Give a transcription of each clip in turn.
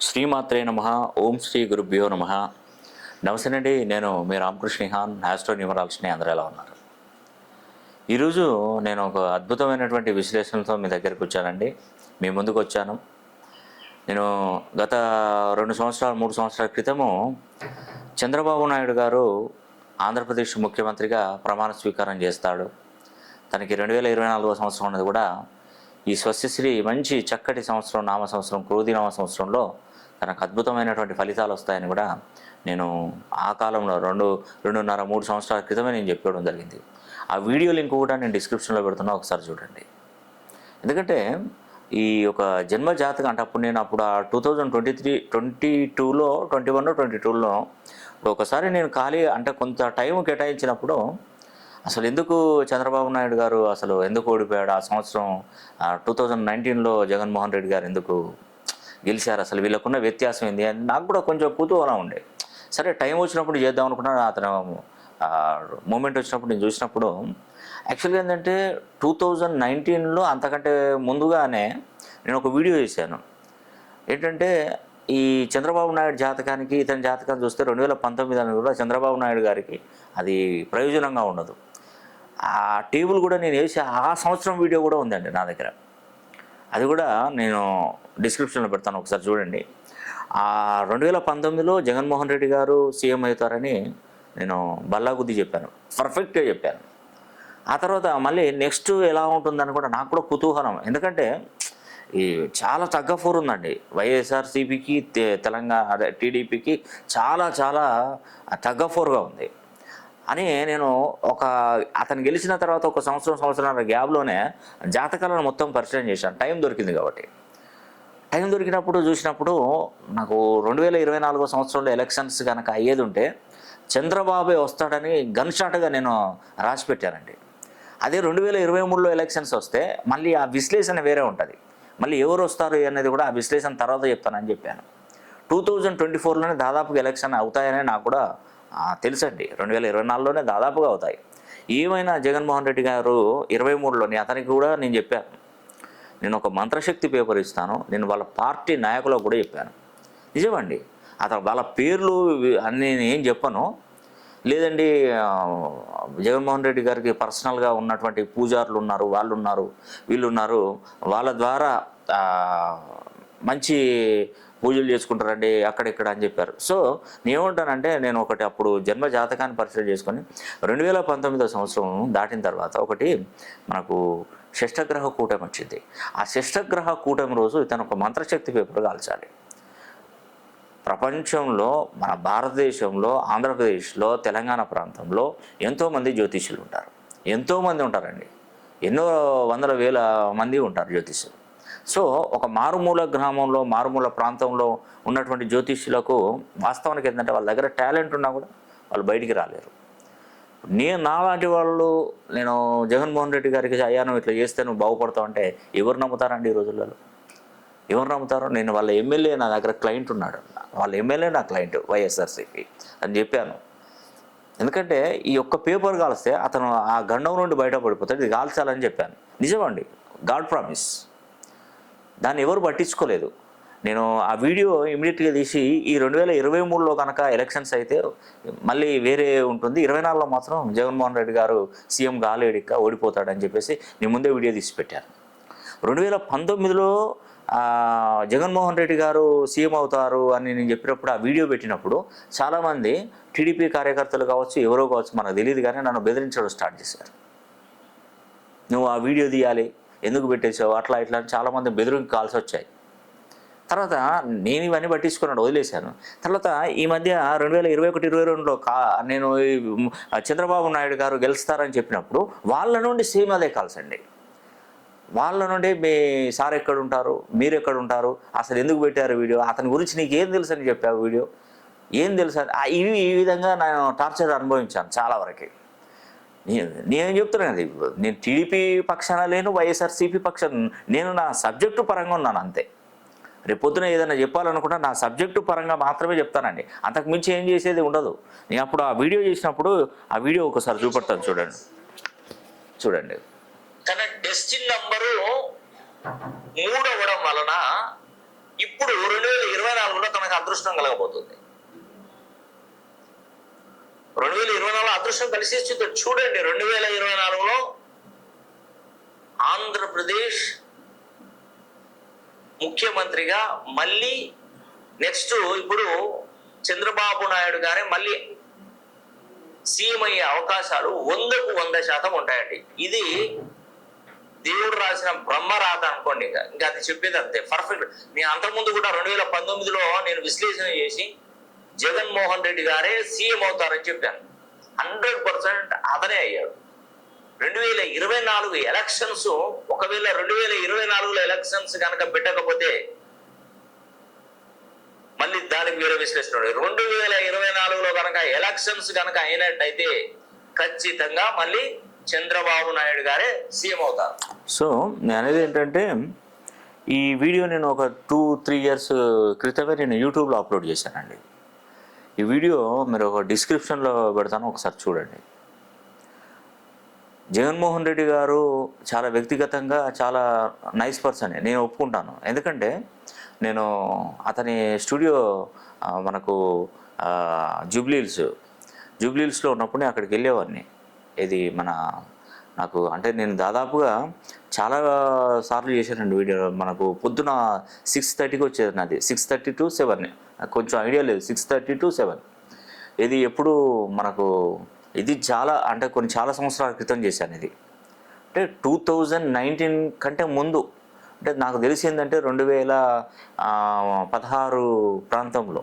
శ్రీమాత్రే నమ ఓం శ్రీ గురుభ్యో నమ. నమస్తేనండి నేను మీ రామకృష్ణ హాన్ న్యూమరాలజీని అందరూ ఎలా ఉన్నారు? ఈరోజు నేను ఒక అద్భుతమైనటువంటి విశ్లేషణతో మీ దగ్గరికి వచ్చానండి. మీ ముందుకు వచ్చాను. నేను గత రెండు సంవత్సరాలు మూడు సంవత్సరాల క్రితము చంద్రబాబు నాయుడు గారు ఆంధ్రప్రదేశ్ ముఖ్యమంత్రిగా ప్రమాణ స్వీకారం చేస్తాడు. తనకి రెండు వేల ఇరవై నాలుగో సంవత్సరం అనేది కూడా. ఈ స్వస్యశ్రీ మంచి చక్కటి సంవత్సరం నామ సంవత్సరం క్రోధి నామ సంవత్సరంలో తనకు అద్భుతమైనటువంటి ఫలితాలు వస్తాయని కూడా నేను ఆ కాలంలో రెండు రెండున్నర మూడు సంవత్సరాల క్రితమే నేను చెప్పడం జరిగింది. ఆ వీడియో లింక్ కూడా నేను డిస్క్రిప్షన్లో పెడుతున్నా ఒకసారి చూడండి. ఎందుకంటే ఈ ఒక జన్మ జాతకం అంటే అప్పుడు నేను అప్పుడు ఆ two thousand twenty three twenty టూలో ట్వంటీ వన్ ట్వంటీ టూలో ఒకసారి నేను ఖాళీ అంటే కొంత టైం కేటాయించినప్పుడు అసలు ఎందుకు చంద్రబాబు నాయుడు గారు అసలు ఎందుకు ఓడిపోయాడు? ఆ సంవత్సరం టూ థౌజండ్ నైన్టీన్లో జగన్మోహన్ రెడ్డి గారు ఎందుకు గెలిచారు అసలు వీళ్ళకున్న వ్యత్యాసం ఏంది? అని నాకు కూడా కొంచెం కుతూహలం ఉండే. సరే టైం వచ్చినప్పుడు చేద్దాం అనుకున్నాను అతను. మూమెంట్ వచ్చినప్పుడు నేను చూసినప్పుడు యాక్చువల్గా ఏంటంటే టూ థౌజండ్ నైన్టీన్లో అంతకంటే ముందుగానే నేను ఒక వీడియో చేశాను. ఏంటంటే ఈ చంద్రబాబు నాయుడు జాతకానికి ఇతని జాతకాన్ని చూస్తే రెండు వేల పంతొమ్మిది అని కూడా చంద్రబాబు నాయుడు గారికి అది ప్రయోజనంగా ఉండదు. ఆ టేబుల్ కూడా నేను వేసి ఆ సంవత్సరం వీడియో కూడా ఉందండి నా దగ్గర. అది కూడా నేను డిస్క్రిప్షన్లో పెడతాను ఒకసారి చూడండి. ఆ రెండు వేల పంతొమ్మిదిలో జగన్మోహన్ రెడ్డి గారు సీఎం అవుతారని నేను బల్లాగుద్ది చెప్పాను. పర్ఫెక్ట్గా చెప్పాను. ఆ తర్వాత మళ్ళీ నెక్స్ట్ ఎలా ఉంటుందని కూడా నాకు కూడా కుతూహలం. ఎందుకంటే ఈ చాలా తగ్గ ఫోర్ ఉందండి. వైఎస్ఆర్సీపీకి తెలంగాణ అదే టీడీపీకి చాలా చాలా తగ్గ ఫోర్గా ఉంది. అని నేను ఒక అతను గెలిచిన తర్వాత ఒక సంవత్సరం సంవత్సరాల గ్యాప్లోనే జాతకాలను మొత్తం పరిచయం చేశాను. టైం దొరికింది కాబట్టి. టైం దొరికినప్పుడు చూసినప్పుడు నాకు రెండు వేల ఇరవై నాలుగో సంవత్సరంలో ఎలక్షన్స్ కనుక అయ్యేది ఉంటే చంద్రబాబే వస్తాడని గన్ షాట్గా నేను రాసి పెట్టానండి. అదే రెండు వేల ఇరవై మూడులో ఎలక్షన్స్ వస్తే మళ్ళీ ఆ విశ్లేషణ వేరే ఉంటుంది. మళ్ళీ ఎవరు వస్తారు అనేది కూడా ఆ విశ్లేషణ తర్వాత చెప్తానని చెప్పాను. టూ థౌజండ్ ట్వంటీ ఫోర్లోనే దాదాపుగా ఎలక్షన్ అవుతాయని నాకు కూడా తెలుసండి. రెండు వేల ఇరవై నాలుగులోనే దాదాపుగా అవుతాయి. ఏమైనా జగన్మోహన్ రెడ్డి గారు ఇరవై మూడులోని అతనికి కూడా నేను చెప్పాను. నేను ఒక మంత్రశక్తి పేపర్ ఇస్తాను. నేను వాళ్ళ పార్టీ నాయకులకు కూడా చెప్పాను. నిజమండి. అతను వాళ్ళ పేర్లు అన్ని అన్నీ నేను ఏం చెప్పను. లేదండి జగన్మోహన్ రెడ్డి గారికి పర్సనల్గా ఉన్నటువంటి పూజారులు ఉన్నారు వాళ్ళు ఉన్నారు వీళ్ళు ఉన్నారు వాళ్ళ ద్వారా మంచి పూజలు చేసుకుంటారండి అక్కడిక్కడ అని చెప్పారు. సో నేనేమంటానంటే నేను ఒకటి అప్పుడు జన్మ జాతకాన్ని పరిచయం చేసుకొని రెండు వేల పంతొమ్మిదో సంవత్సరం దాటిన తర్వాత ఒకటి మనకు షష్టగ్రహ కూటమి వచ్చింది. ఆ షష్టగ్రహ కూటమి రోజు ఇతను ఒక మంత్రశక్తి పేపర్ కాల్చాలి. ప్రపంచంలో మన భారతదేశంలో ఆంధ్రప్రదేశ్లో తెలంగాణ ప్రాంతంలో ఎంతోమంది జ్యోతిష్యులు ఉంటారు. ఎంతోమంది ఉంటారండి. ఎన్నో వందల వేల మంది ఉంటారు జ్యోతిష్యులు. సో ఒక మారుమూల గ్రామంలో మారుమూల ప్రాంతంలో ఉన్నటువంటి జ్యోతిష్యులకు వాస్తవానికి ఏంటంటే వాళ్ళ దగ్గర టాలెంట్ ఉన్నా కూడా వాళ్ళు బయటికి రాలేరు. నేను నాలాంటి వాళ్ళు నేను జగన్మోహన్ రెడ్డి గారికి అయ్యా నువ్వు ఇట్లా చేస్తే నువ్వు బాగుపడతావు అంటే ఎవరు నమ్ముతారండి ఈ రోజులలో? ఎవరు నమ్ముతారు? నేను వాళ్ళ ఎమ్మెల్యే నా దగ్గర క్లయింట్ ఉన్నాడు. వాళ్ళ ఎమ్మెల్యే నా క్లయింట్ వైఎస్ఆర్సీపీ అని చెప్పాను. ఎందుకంటే ఈ ఒక్క పేపర్ కాల్స్తే అతను ఆ గండం నుండి బయటపడిపోతాడు ఇది కాల్చాలని చెప్పాను. నిజమండి. God promise. దాన్ని ఎవరు పట్టించుకోలేదు. నేను ఆ వీడియో ఇమీడియట్గా తీసి ఈ రెండు వేల ఇరవై మూడులో కనుక ఎలక్షన్స్ అయితే మళ్ళీ వేరే ఉంటుంది. ఇరవై నాలుగులో మాత్రం జగన్మోహన్ రెడ్డి గారు సీఎం కాలేడిక ఓడిపోతాడని చెప్పేసి నేను ముందే వీడియో తీసి పెట్టాను. రెండు వేల పంతొమ్మిదిలో జగన్మోహన్ రెడ్డి గారు సీఎం అవుతారు అని నేను చెప్పినప్పుడు ఆ వీడియో పెట్టినప్పుడు చాలామంది టీడీపీ కార్యకర్తలు కావచ్చు ఎవరో కావచ్చు మనకు తెలియదు కానీ నన్ను బెదిరించడం స్టార్ట్ చేశారు. నువ్వు ఆ వీడియో తీయాలి ఎందుకు పెట్టేసావు అట్లా ఇట్లా అని చాలామంది బెదిరింపు కాల్స్ వచ్చాయి. తర్వాత నేను ఇవన్నీ పట్టించుకున్నాడు వదిలేశాను. తర్వాత ఈ మధ్య రెండు వేల ఇరవై ఒకటి ఇరవై రెండులో కా నేను ఈ చంద్రబాబు నాయుడు గారు గెలుస్తారని చెప్పినప్పుడు వాళ్ళ నుండి సేమ్ అదే కాల్స్ అండి. వాళ్ళ నుండి మీ సార్ ఎక్కడ ఉంటారు మీరు ఎక్కడ ఉంటారు అసలు ఎందుకు పెట్టారు వీడియో? అతని గురించి నీకు ఏం తెలుసు అని చెప్పావు వీడియో? ఏం తెలుసు అని- ఇవి ఈ విధంగా నేను టార్చర్ అనుభవించాను చాలా వరకు. నేను చెప్తున్నాను అది నేను టీడీపీ పక్షాన లేను వైఎస్ఆర్సీపీ పక్షాన నేను నా సబ్జెక్టు పరంగా ఉన్నాను అంతే. రేపొద్దున ఏదైనా చెప్పాలనుకుంటే నా సబ్జెక్టు పరంగా మాత్రమే చెప్తానండి. అంతకు మించి ఏం చేసేది ఉండదు. నేను అప్పుడు ఆ వీడియో చేసినప్పుడు ఆ వీడియో ఒకసారి చూపెడతాను చూడండి. చూడండి. తన డెస్టిన్ నంబరు మూడవడం వలన ఇప్పుడు రెండు వేల ఇరవై నాలుగులో తనకు అదృష్టం కలగబోతుంది. రెండు వేల ఇరవై నాలుగులో అదృష్టం కలిసి చూడండి రెండు వేల ఇరవై నాలుగులో ఆంధ్రప్రదేశ్ ముఖ్యమంత్రిగా మళ్ళీ నెక్స్ట్ ఇప్పుడు చంద్రబాబు నాయుడు గారే మళ్ళీ సీఎం అయ్యే అవకాశాలు వందకు వంద శాతం ఉంటాయండి. ఇది దేవుడు రాసిన బ్రహ్మరాత అనుకోండి ఇంకా. ఇంకా అది చెప్పేది అంతే. పర్ఫెక్ట్ నేను అంతకుముందు కూడా రెండు వేల పంతొమ్మిదిలో నేను విశ్లేషణ చేసి జగన్మోహన్ రెడ్డి గారే సీఎం అవుతారని చెప్పాను. హండ్రెడ్ పర్సెంట్ అతనే అయ్యాడు. రెండు వేల ఇరవై నాలుగు ఎలక్షన్స్ ఒకవేళ రెండు వేల ఇరవై నాలుగులో ఎలక్షన్స్ కనుక పెట్టకపోతే మళ్ళీ దానికి వేరే విశ్లేషణ రెండు వేల ఇరవై నాలుగులో కనుక ఎలక్షన్స్ కనుక అయినట్టయితే ఖచ్చితంగా మళ్ళీ చంద్రబాబు నాయుడు గారే సీఎం అవుతారు. సో నేను అనేది ఏంటంటే ఈ వీడియో నేను ఒక టూ త్రీ ఇయర్స్ క్రితమే నేను యూట్యూబ్లో అప్లోడ్ చేశానండి. ఈ వీడియో మీరు ఒక డిస్క్రిప్షన్లో పెడతాను ఒకసారి చూడండి. జగన్మోహన్ రెడ్డి గారు చాలా వ్యక్తిగతంగా చాలా నైస్ పర్సన్ నేను ఒప్పుకుంటాను. ఎందుకంటే నేను అతని స్టూడియో మనకు జూబ్లీల్స్ జూబ్లీల్స్లో ఉన్నప్పుడు నేను అక్కడికి వెళ్ళేవాడిని. ఇది మన నాకు అంటే నేను దాదాపుగా చాలా సార్లు చేశానండి వీడియో. మనకు పొద్దున సిక్స్ థర్టీకి వచ్చేది నాది. Six thirty to seven. కొంచెం ఐడియా లేదు. Six thirty to seven. ఇది ఎప్పుడు మనకు ఇది చాలా అంటే కొన్ని చాలా సంవత్సరాల క్రితం చేశాను ఇది. అంటే టూ థౌజండ్ నైన్టీన్ కంటే ముందు అంటే నాకు తెలిసిందంటే రెండు వేల పదహారు ప్రాంతంలో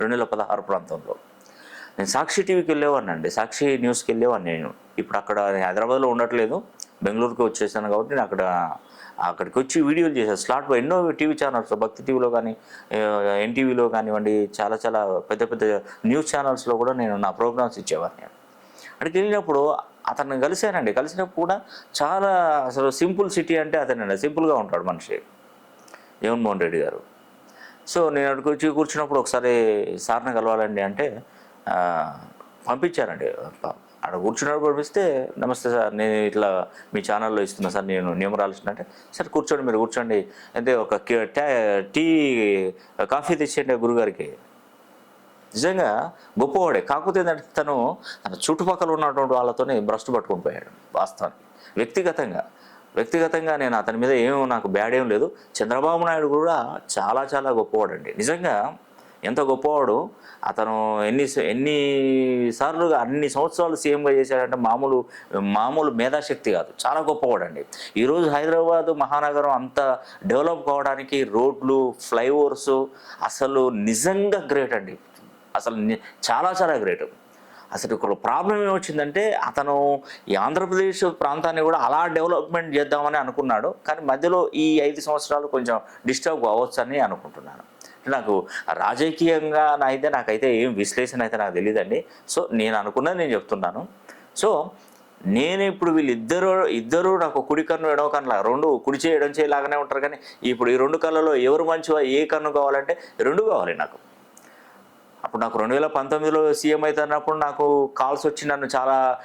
రెండు వేల పదహారు ప్రాంతంలో. నేను సాక్షి టీవీకి వెళ్ళేవాడిని అండి. సాక్షి న్యూస్కి వెళ్ళేవాడిని నేను. ఇప్పుడు అక్కడ హైదరాబాద్లో ఉండట్లేదు. బెంగళూరుకి వచ్చేసాను కాబట్టి నేను అక్కడ అక్కడికి వచ్చి వీడియోలు చేశాను. స్లాట్లో ఎన్నో టీవీ ఛానల్స్ భక్తి టీవీలో కానీ ఎన్టీవీలో కానివ్వండి చాలా చాలా పెద్ద పెద్ద న్యూస్ ఛానల్స్లో కూడా నేను నా ప్రోగ్రామ్స్ ఇచ్చేవాడిని అక్కడికి వెళ్ళినప్పుడు అతన్ని కలిశానండి. కలిసినప్పుడు కూడా చాలా అసలు సింపుల్ సిటీ అంటే అతనండి సింపుల్గా ఉంటాడు మనిషి. జగన్మోహన్ రెడ్డి గారు. సో నేను అక్కడికి వచ్చి కూర్చున్నప్పుడు ఒకసారి సార్ని కలవాలండి అంటే పంపించారండి. అక్కడ కూర్చున్నప్పుడు పంపిస్తే నమస్తే సార్ నేను ఇట్లా మీ ఛానల్లో ఇస్తున్నా సార్ నేను న్యూమరాలజిస్ట్ అంటే సరే కూర్చోండి మీరు కూర్చోండి. అంటే ఒక టీ కాఫీ తెచ్చేయండి గురుగారికి. నిజంగా గొప్పవాడే. కాకపోతే ఏంటంటే తను తన చుట్టుపక్కల ఉన్నటువంటి వాళ్ళతోనే భ్రష్టు పట్టుకొని పోయాడు వాస్తవానికి. వ్యక్తిగతంగా. వ్యక్తిగతంగా నేను అతని మీద ఏం నాకు బ్యాడ్ ఏం లేదు. చంద్రబాబు నాయుడు కూడా చాలా చాలా గొప్పవాడండి. నిజంగా ఎంత గొప్పవాడు అతను ఎన్ని ఎన్ని సార్లు అన్ని సంవత్సరాలు సీఎంగా చేశాడంటే మామూలు మామూలు మేధాశక్తి కాదు. చాలా గొప్పవాడండి. ఈరోజు హైదరాబాద్ మహానగరం అంత డెవలప్ కావడానికి రోడ్లు ఫ్లైఓవర్స్ అసలు నిజంగా గ్రేట్ అండి. అసలు చాలా చాలా గ్రేట్. అసలు ఇక్కడ ప్రాబ్లం ఏమొచ్చిందంటే అతను ఈ ఆంధ్రప్రదేశ్ ప్రాంతాన్ని కూడా అలా డెవలప్మెంట్ చేద్దామని అనుకున్నాడు కానీ మధ్యలో ఈ ఐదు సంవత్సరాలు కొంచెం డిస్టర్బ్ అవ్వచ్చని అనుకుంటున్నాను. నాకు రాజకీయంగా అయితే నాకైతే ఏం విశ్లేషణ అయితే నాకు తెలియదండి సో నేను అనుకున్నది నేను చెప్తున్నాను. సో నేను ఇప్పుడు వీళ్ళిద్దరు ఇద్దరు నాకు కుడి కన్ను ఎడవ కన్నులా రెండు కుడి చేయి ఎడం చేయలాగానే ఉంటారు కానీ ఇప్పుడు ఈ రెండు కళ్ళలో ఎవరు మంచివా ఏ కన్ను కావాలంటే రెండు కావాలి నాకు. అప్పుడు నాకు రెండు వేల పంతొమ్మిదిలో సీఎం అవుతున్నప్పుడు నాకు కాల్స్ వచ్చి నన్ను చాలా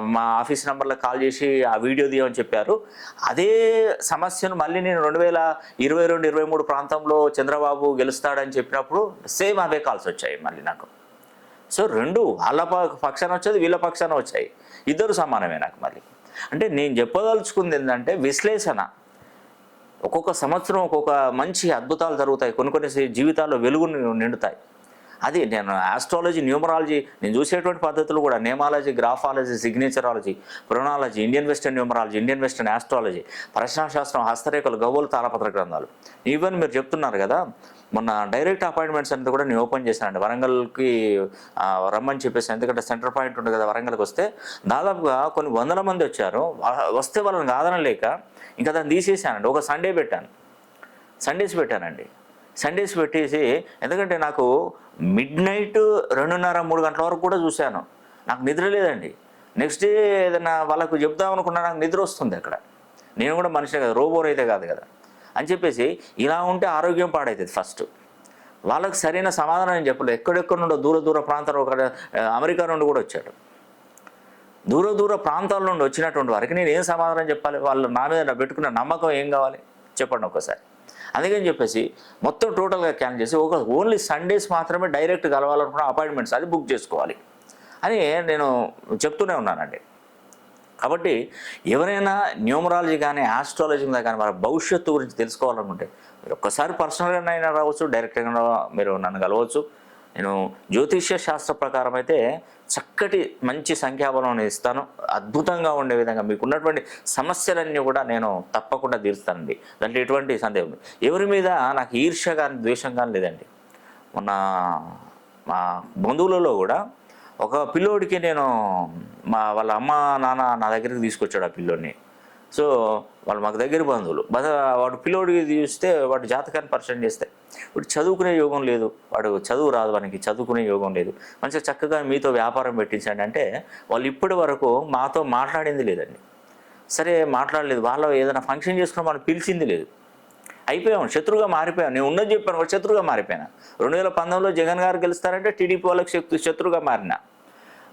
మా ఆఫీస్ నెంబర్లో కాల్ చేసి ఆ వీడియో తీయమని చెప్పారు. అదే సమస్యను మళ్ళీ నేను రెండు వేల ఇరవై రెండు ఇరవై మూడు ప్రాంతంలో చంద్రబాబు గెలుస్తాడని చెప్పినప్పుడు సేమ్ అవే కాల్స్ వచ్చాయి మళ్ళీ నాకు. సో రెండు వాళ్ళ పక్షాన వచ్చేది వీళ్ళ పక్షాన వచ్చాయి. ఇద్దరు సమానమే నాకు మళ్ళీ. అంటే నేను చెప్పదలుచుకుంది ఏంటంటే విశ్లేషణ. ఒక్కొక్క సంవత్సరం ఒక్కొక్క మంచి అద్భుతాలు జరుగుతాయి. కొన్ని కొన్ని జీవితాల్లో వెలుగు నిండుతాయి. అది నేను ఆస్ట్రాలజీ న్యూమరాలజీ నేను చూసేటువంటి పద్ధతులు కూడా nameology graphology signatureology ప్రొనాలజీ Indian western numerology Indian western astrology ప్రశ్నాశాస్త్రం హస్తరేఖలు గవ్వలు తాళపత్ర గ్రంథాలు. ఈవెన్ మీరు చెప్తున్నారు కదా మొన్న డైరెక్ట్ అపాయింట్మెంట్స్ అనేది కూడా నేను ఓపెన్ చేశానండి. వరంగల్కి రమ్మని చెప్పేసి ఎందుకంటే సెంటర్ పాయింట్ ఉంటుంది కదా వరంగల్కి వస్తే దాదాపుగా కొన్ని వందల మంది వచ్చారు. వస్తే వాళ్ళని కాదనలేక ఇంకా దాన్ని తీసేసానండి ఒక సండే పెట్టాను. సండేస్ పెట్టానండి. సండేస్ పెట్టేసి ఎందుకంటే నాకు మిడ్ నైట్ రెండున్నర మూడు గంటల వరకు కూడా చూశాను. నాకు నిద్ర లేదండి. నెక్స్ట్ డే ఏదైనా వాళ్ళకు చెప్దాం అనుకున్నా నాకు నిద్ర వస్తుంది అక్కడ. నేను కూడా మనిషి కదా రోబోర్ అయితే కాదు కదా. అని చెప్పేసి ఇలా ఉంటే ఆరోగ్యం పాడవుతుంది ఫస్ట్ వాళ్ళకి సరైన సమాధానం అని చెప్పలేదు ఎక్కడెక్కడ నుండో దూర దూర ప్రాంతాలు ఒక అమెరికా నుండి కూడా వచ్చాడు. దూర దూర ప్రాంతాల నుండి వచ్చినటువంటి వారికి నేను ఏం సమాధానం చెప్పాలి? వాళ్ళు నా మీద పెట్టుకున్న నమ్మకం ఏం కావాలి? చెప్పండి ఒకసారి అందుకని చెప్పేసి మొత్తం టోటల్గా క్యాన్సిల్ చేసి ఒక ఓన్లీ సండేస్ మాత్రమే డైరెక్ట్ కలవాలనుకున్న అపాయింట్మెంట్స్ అది బుక్ చేసుకోవాలి. అని నేను చెప్తూనే ఉన్నానండి. కాబట్టి ఎవరైనా న్యూమరాలజీ కానీ ఆస్ట్రాలజీ మీద కానీ వాళ్ళ భవిష్యత్తు గురించి తెలుసుకోవాలనుకుంటే మీరు ఒక్కసారి పర్సనల్గా అయినా రావచ్చు డైరెక్ట్గా మీరు నన్ను కలవచ్చు. నేను జ్యోతిష్య శాస్త్ర ప్రకారం అయితే చక్కటి మంచి సంఖ్యాబలం ఇస్తాను. అద్భుతంగా ఉండే విధంగా మీకు ఉన్నటువంటి సమస్యలన్నీ కూడా నేను తప్పకుండా తీరుస్తానండి. దాంట్లో ఎటువంటి సందేహం ఎవరి మీద నాకు ఈర్ష్య కానీ ద్వేషం కానీ లేదండి. మొన్న మా బంధువులలో కూడా ఒక పిల్లోడికి నేను మా వాళ్ళ అమ్మ నాన్న నా దగ్గరికి తీసుకొచ్చాడు ఆ పిల్లోడిని. సో వాళ్ళు మాకు దగ్గర బంధువులు. వాడు పిల్లోడికి చూస్తే వాడు జాతకాన్ని పరిచయం చేస్తే ఇప్పుడు చదువుకునే యోగం లేదు. వాడు చదువు రాదు వానికి చదువుకునే యోగం లేదు. మంచిగా చక్కగా మీతో వ్యాపారం పెట్టించండి అంటే వాళ్ళు ఇప్పటి వరకు మాతో మాట్లాడింది లేదండి. సరే మాట్లాడలేదు. వాళ్ళ ఏదైనా ఫంక్షన్ చేసుకున్న మనం పిలిచింది లేదు. అయిపోయాం శత్రువుగా మారిపోయాం. నేను ఉన్నది చెప్పాను వాడు శత్రువుగా మారిపోయినా. రెండు వేల పంతొమ్మిదిలో జగన్ గారు గెలుస్తారంటే టీడీపీ వాళ్ళకి శత్రు శత్రువుగా మారిన.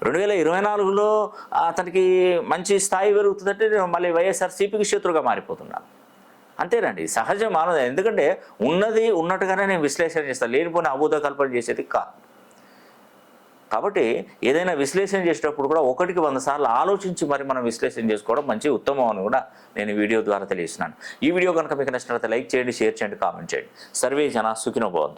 రెండు వేల ఇరవై నాలుగులో అతనికి మంచి స్థాయి పెరుగుతుందంటే నేను మళ్ళీ వైఎస్ఆర్సీపీకి శత్రువుగా మారిపోతున్నాను అంతేనండి సహజ మానవ ఎందుకంటే ఉన్నది ఉన్నట్టుగానే నేను విశ్లేషణ చేస్తాను లేనిపోయిన అబూత కల్పన చేసేది కాదు కాబట్టి ఏదైనా విశ్లేషణ చేసేటప్పుడు కూడా ఒకటికి వంద సార్లు ఆలోచించి మరి మనం విశ్లేషణ చేసుకోవడం మంచి ఉత్తమం అని కూడా నేను వీడియో ద్వారా తెలియజేస్తున్నాను. ఈ వీడియో కనుక మీకు నచ్చినట్లయితే లైక్ చేయండి షేర్ చేయండి కామెంట్ చేయండి. సర్వే జన సుఖినోభవంతో